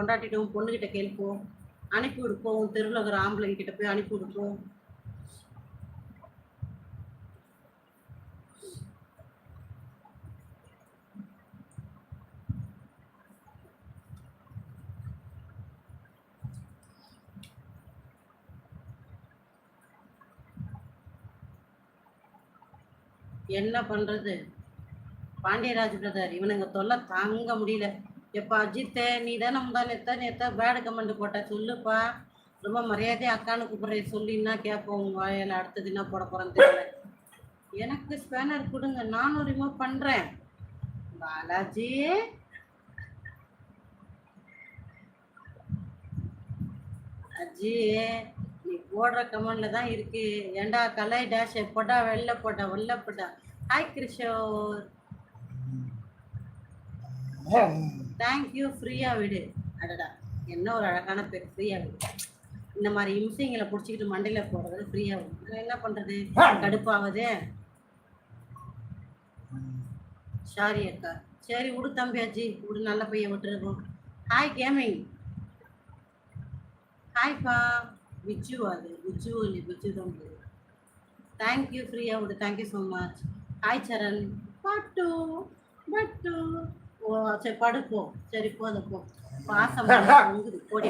பொண்டாட்டிட்டும் உன் பொண்ணுகிட்ட கேள்ப்போம் அனுப்பி விடுப்போம். உன் தெருவில் இருக்கிற ஆம்பளைங்க கிட்ட போய் அனுப்பி விடுப்போம். என்ன பண்றது? பாண்டியராஜ் பிரதர் இவனுங்க தொல்லை தாங்க முடியல. எப்பா அஜித்தே நீ தானே முந்தா நேத்தா நேத்த பேடு கமெண்ட் போட்ட சொல்லுப்பா. ரொம்ப மரியாதையா அக்கானு கூப்பிடுறேன் சொல்லின்னா கேட்போம் உங்க வாயில் அடுத்தது என்ன போட போறேன்னு தெரியல. எனக்கு ஸ்பேனர் கொடுங்க நானும் ரிமூவ் பண்றேன். பாலாஜி. அஜி நீ போடுற கமெண்ட்ல தான் இருக்கு. ஏண்டா கலை டேஷ் போட்டா வெளில போட்டா வெளில போட்டா. ஹாய் கிருஷோர். தேங்க்யூ ஃப்ரீயாக விடு. அடடா என்ன ஒரு அழகான பேர் ஃப்ரீயாக விடு. இந்த மாதிரி இம்சைங்களை பிடிச்சிக்கிட்டு மண்டையில் போடுறது ஃப்ரீயாக விடு. என்ன பண்ணுறது கடுப்பாவது. சாரி அக்கா. சரி விடு தம்பி அஜி. விடு நல்ல பையன் விட்டுருக்கோம் ஹாய் கேமிங் ஹாய்ப்பா விச்சு அது. விச்சு இல்லை விச்சு தான் தேங்க்யூ ஃப்ரீயாக விடு. Thank you so much hi Saran. பட்டு பட்டு. ஓ சரி படுப்போ சரி போதும் போ. பாசம் போடி.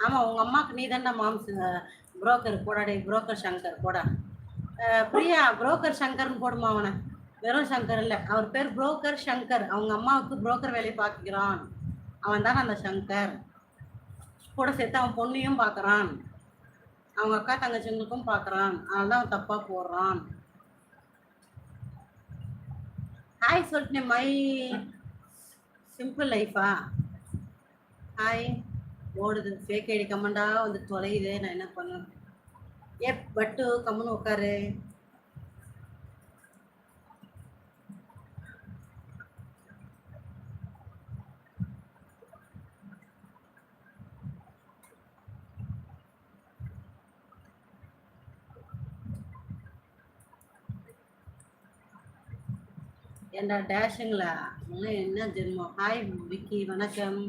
ஆமா உங்க அம்மாக்கு நீ தானே மாம்ஸ் புரோக்கர் போடாடே புரோக்கர் சங்கர் போடா. பிரியா புரோக்கர் சங்கர்னு போடுமா அவனை? வெறும் சங்கர் இல்லை. அவர் பேர் புரோக்கர் சங்கர். அவங்க அம்மாவுக்கு புரோக்கர் வேலையை பார்க்கிறான் அவன் தானே அந்த சங்கர். கூட சேர்த்து அவன் பொண்ணையும் பார்க்கறான். அவங்க அக்கா தங்கச்சிங்களுக்கும் பார்க்கறான். அதனால தான் அவன் தப்பா போடுறான். ஹாய் சொல்லிட்டேன் மை சிம்பிள் லைஃபா ஹாய் ஓடுது ஃபேக் ஐடி கமெண்டாக வந்து தொலையுது. நான் என்ன பண்ணுவேன் ஏ பட்டு கம்முன்னு உட்காரு. ஏண்டா டேஷுங்களா உங்களை என்ன ஜென்மம்? ஹாய் விக்கி வணக்கம்.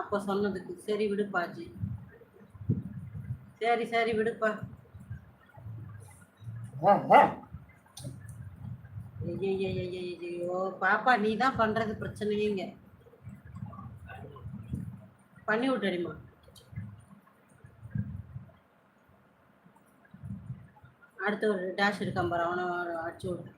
அப்போ சொன்னதுக்கு சரி விடுப்பாச்சு சரி சரி விடுப்பா. ஐயோ பாப்பா நீ தான் பண்றது பிரச்சனையேங்க பண்ணி விட்டுடிமா? அடுத்து ஒரு டேஷ் இருக்கான் பாரு. அவனை அடிச்சு விடு.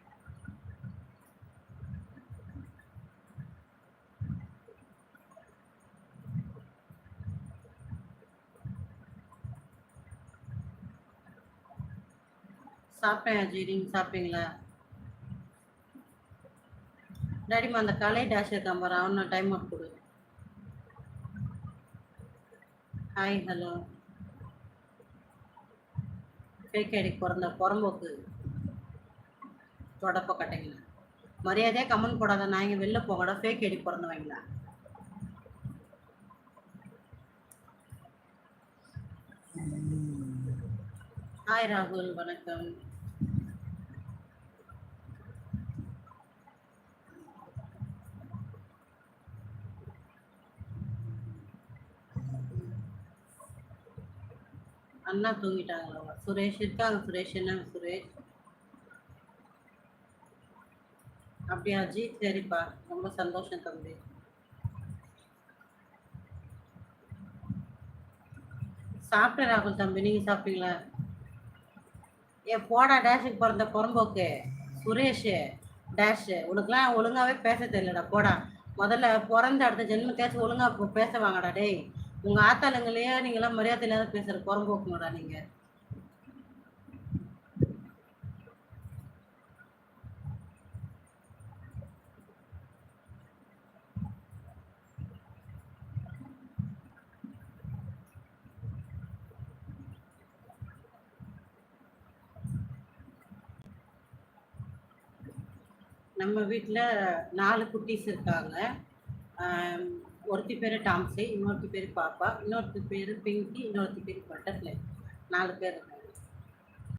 சாப்பிட்டேன் அஜய். நீங்கள் சாப்பிட்டீங்களா? டேடிமா அந்த கலை டேஷ் இருக்கான் பாரு. அவனை டைம் அவுட் கொடு. ஹாய் ஹலோ ஃபேக் ஐடி பிறந்த புறம்போக்கு தொடப்ப கட்டைங்களா மரியாதையாக கமெண்ட் போடாத நான் இங்கே வெளில போகடா ஃபேக் ஐடி பிறந்தவங்களா. ஹாய் ராகுல் வணக்கம். அண்ணா தூங்கிட்டாங்களா? சுரேஷ் இருக்காங்க சுரேஷ் என்ன? சுரேஷ்? அப்படியா ஜி? சரிப்பா. ரொம்ப சந்தோஷம் தம்பி. சாப்பிட்டேன் ராகுல் தம்பி. நீங்கள் சாப்பிட்டீங்களா? ஏ போடா டேஷுக்கு பிறந்த புறம்போக்கு. சுரேஷு டேஷு உனக்குலாம் ஒழுங்காவே பேச தெரியலடா. போடா. முதல்ல பிறந்த அடுத்த ஜென்மத்தையாச்சும் ஒழுங்கா பேச வாங்கடா டேய். உங்க ஆத்தாளுங்களையே நீங்களாம் மரியாதை இல்லாத பேசுற புறம்போக்குங்கடா நீங்க. நம்ம வீட்டில் நாலு குட்டீஸ் இருக்காங்க. ஒருத்தி பேர் டாம்ஸி இன்னொருத்தி பேர் பாப்பா இன்னொருத்தி பேர் பிங்கி இன்னொருத்தி பேர் பட்டர்ஃப்ளை. நாலு பேர் இருக்காங்க.